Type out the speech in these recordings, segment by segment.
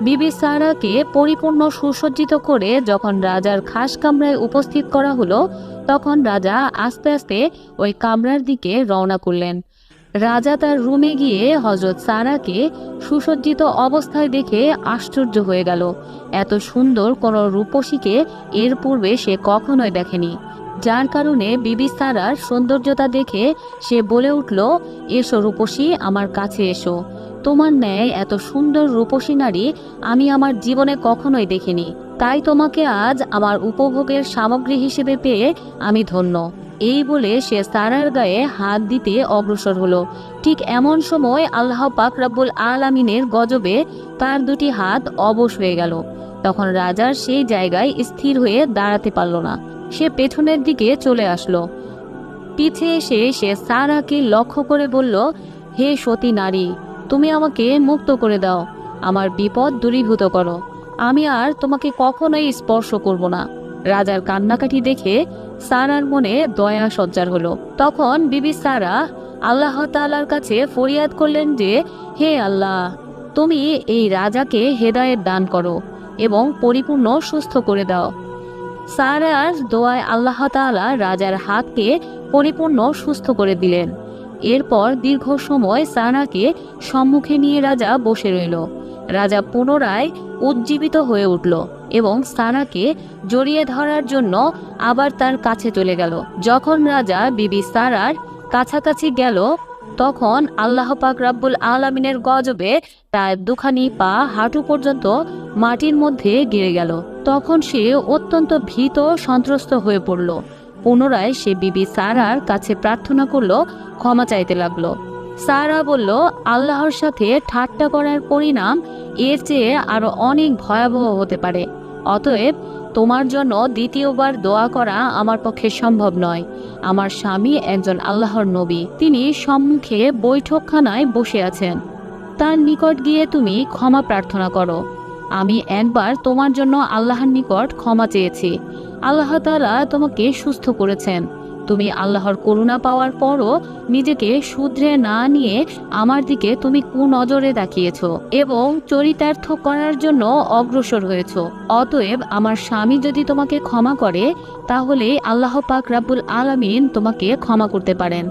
বিবি সারাকে পরিপূর্ণ সুসজ্জিত করে যখন রাজার খাস কামরায় উপস্থিত করা হলো, তখন রাজা আস্তে আস্তে ওই কামরার দিকে রওনা করলেন। রাজা তার রুমে গিয়ে হজরত সারাকে সুসজ্জিত অবস্থায় দেখে আশ্চর্য হয়ে গেল। এত সুন্দর কোনো রূপসীকে এর পূর্বে সে কখনোই দেখেনি। যার কারণে বিবি সারার সৌন্দর্যতা দেখে সে বলে উঠল, এসো রূপসী, আমার কাছে এসো। তোমার ন্যায় এত সুন্দর রূপসী নারী আমি আমার জীবনে কখনোই দেখিনি। তাই তোমাকে আজ আমার উপভোগের সামগ্রী হিসেবে পেয়ে আমি ধন্য। এই বলে সে সারার গায়ে হাত দিতে অগ্রসর হলো। ঠিক এমন সময় আল্লাহ পাক রাব্বুল আলামিনের গজবে তার দুটি হাত অবশ হয়ে গেল। তখন রাজার সেই জায়গায় স্থির হয়ে দাঁড়াতে পারল না। সে পেছনের দিকে চলে আসলো। পিছে এসে সে সারাকে লক্ষ্য করে বলল, হে সতী নারী, তুমি আমাকে মুক্ত করে দাও। আমার বিপদ দূরীভূত করো। আমি আর তোমাকে কখনোই স্পর্শ করব না। রাজার কান্নাকাটি দেখে সারার মনে দয়া সঞ্চার হলো। তখন বিবি সারা আল্লাহ তাআলার কাছে ফরিয়াদ করলেন যে, হে আল্লাহ, তুমি এই রাজাকে হেদায়েত দান করো এবং পরিপূর্ণ সুস্থ করে দাও। সারার দোয়ায় আল্লাহ তাআলা রাজার হাতকে পরিপূর্ণ সুস্থ করে দিলেন। এরপর দীর্ঘ সময় সারাকে সম্মুখে নিয়ে রাজা বসে রইল। রাজা পুনরায় উজ্জীবিত হয়ে উঠল এবং সারাকে জড়িয়ে ধরার জন্য আবার তার কাছে চলে গেল। যখন রাজা বিবি সারার কাছাকাছি গেল, তখন আল্লাহ পাক রাব্বুল আলামিনের গজবে তার দুখানি পা হাঁটু পর্যন্ত মাটির মধ্যে গিরে গেল। তখন সে অত্যন্ত ভীত সন্ত্রস্ত হয়ে পড়ল। পুনরায় সে বিবি সারার কাছে প্রার্থনা করল, ক্ষমা চাইতে লাগল। সারা বলল, আল্লাহর সাথে ঠাট্টা করার পরিণাম এর চেয়ে আরও অনেক ভয়াবহ হতে পারে। অতএব তোমার জন্য দ্বিতীয়বার দোয়া করা আমার পক্ষে সম্ভব নয়। আমার স্বামী একজন আল্লাহর নবী। তিনি সম্মুখে বৈঠকখানায় বসে আছেন। তার নিকট গিয়ে তুমি ক্ষমা প্রার্থনা করো। আমি একবার তোমার জন্য আল্লাহর নিকট ক্ষমা চেয়েছি। আল্লাহ তালা তোমাকে সুস্থ করেছেন। তুমি আল্লাহর করুণা পাওয়ার পরও নিজেকে শুধরে না নিয়ে আমার দিকে তুমি কুনজরে তাকিয়েছ এবং চরিতার্থ করার জন্য অগ্রসর হয়েছ। অতএব আমার স্বামী যদি তোমাকে ক্ষমা করে, তাহলে আল্লাহ পাক রাব্বুল আলামিন তোমাকে ক্ষমা করতে পারেন।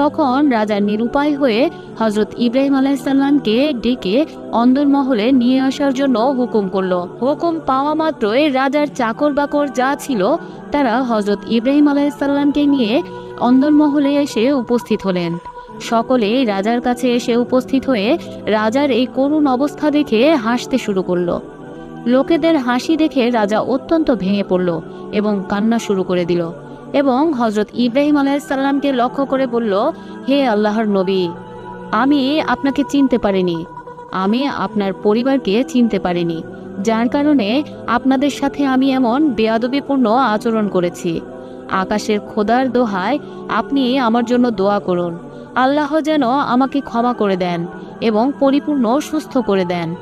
তখন রাজা নিরুপায় হয়ে হজরত ইব্রাহিম আলাইসাল্লামকে ডেকে অন্দরমহলে নিয়ে আসার জন্য হুকুম করল। হুকুম পাওয়া মাত্রই রাজার চাকর বাকর যা ছিল, তারা হজরত ইব্রাহিম আলাইসাল্লামকে নিয়ে অন্দরমহলে এসে উপস্থিত হলেন। সকলেই রাজার কাছে এসে উপস্থিত হয়ে রাজার এই করুণ অবস্থা দেখে হাসতে শুরু করল। লোকেদের হাসি দেখে রাজা অত্যন্ত ভেঙে পড়ল এবং কান্না শুরু করে দিল এবং হজরত ইব্রাহিম আলাইসাল্লামকে লক্ষ্য করে বলল, হে আল্লাহর নবী, আমি আপনাকে চিনতে পারিনি। আমি আপনার পরিবারকে চিনতে পারিনি, যার কারণে আপনাদের সাথে আমি এমন বেয়াদবিপূর্ণ আচরণ করেছি। আকাশের খোদার দোহায় আপনি আমার জন্য দোয়া করুন। আল্লাহ যেন আমাকে ক্ষমা করে দেন এবং পরিপূর্ণ সুস্থ করে দেন।